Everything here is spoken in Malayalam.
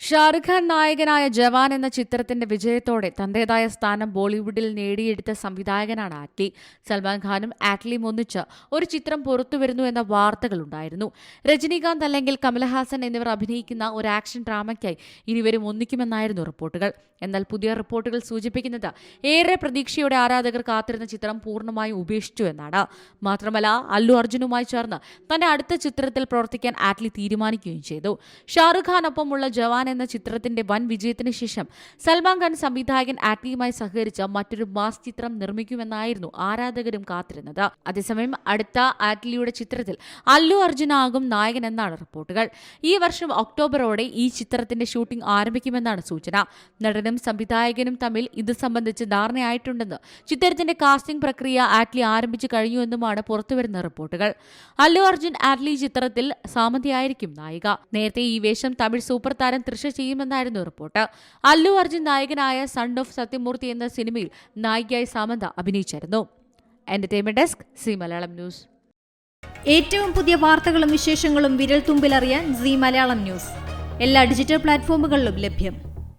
ഷാറുഖ് ഖാൻ നായകനായ ജവാൻ എന്ന ചിത്രത്തിന്റെ വിജയത്തോടെ തന്റേതായ സ്ഥാനം ബോളിവുഡിൽ നേടിയെടുത്ത സംവിധായകനാണ് ആറ്റ്ലി. സൽമാൻ ഖാനും ആറ്റ്ലിയും ഒന്നിച്ച് ഒരു ചിത്രം പുറത്തുവരുന്നു എന്ന വാർത്തകളുണ്ടായിരുന്നു. രജനീകാന്ത് അല്ലെങ്കിൽ കമലഹാസൻ എന്നിവർ അഭിനയിക്കുന്ന ഒരു ആക്ഷൻ ഡ്രാമയ്ക്കായി ഇരുവരും ഒന്നിക്കുമെന്നായിരുന്നു റിപ്പോർട്ടുകൾ. എന്നാൽ പുതിയ റിപ്പോർട്ടുകൾ സൂചിപ്പിക്കുന്നത് ഏറെ പ്രതീക്ഷയോടെ ആരാധകർ കാത്തിരുന്ന ചിത്രം പൂർണമായും ഉപേക്ഷിച്ചു എന്നാണ്. മാത്രമല്ല അല്ലു അർജുനുമായി ചേർന്ന് തന്റെ അടുത്ത ചിത്രത്തിൽ പ്രവർത്തിക്കാൻ ആറ്റ്ലി തീരുമാനിക്കുകയും ചെയ്തു. ഷാറുഖ് ഖാനൊപ്പമുള്ള ജവാൻ എന്ന ചിത്രത്തിന്റെ വൻ വിജയത്തിന് ശേഷം സൽമാൻ ഖാൻ സംവിധായകൻ ആറ്റ്ലിയുമായി സഹകരിച്ച മറ്റൊരു മാസ് ചിത്രം നിർമ്മിക്കുമെന്നായിരുന്നു ആരാധകരും കാത്തിരുന്നത്. അതേസമയം അടുത്ത ആറ്റ്ലിയുടെ ചിത്രത്തിൽ അല്ലു അർജുനാകും നായകൻ എന്നാണ് റിപ്പോർട്ടുകൾ. ഈ വർഷം ഒക്ടോബറോടെ ഈ ചിത്രത്തിന്റെ ഷൂട്ടിംഗ് ആരംഭിക്കുമെന്നാണ് സൂചന. നടനും സംവിധായകനും തമ്മിൽ ഇത് സംബന്ധിച്ച് ധാരണയായിട്ടുണ്ടെന്ന് ചിത്രത്തിന്റെ കാസ്റ്റിംഗ് പ്രക്രിയ ആറ്റ്ലി ആരംഭിച്ചു കഴിഞ്ഞുവെന്നുമാണ് പുറത്തുവരുന്ന റിപ്പോർട്ടുകൾ. അല്ലു അർജുൻ ആറ്റ്ലി ചിത്രത്തിൽ സാമന്തിയായിരിക്കും നായിക. നേരത്തെ ഈ വേഷം തമിഴ് സൂപ്പർ താരം തൃഷ ചെയ്യുമെന്നായിരുന്നു റിപ്പോർട്ട്. അല്ലു അർജുൻ നായകനായ സൺ ഓഫ് സത്യമൂർത്തി എന്ന സിനിമയിൽ നായികയായി Samantha അഭിനയിച്ചിരുന്നു. Entertainment desk Zee Malayalam news. ഏറ്റവും പുതിയ വാർത്തകളും വിശേഷങ്ങളും വിരൽ തുമ്പിലറിയാൻ സി മലയാളം ന്യൂസ്. എല്ലാ ഡിജിറ്റൽ പ്ലാറ്റ്ഫോമുകളിലും ലഭ്യം.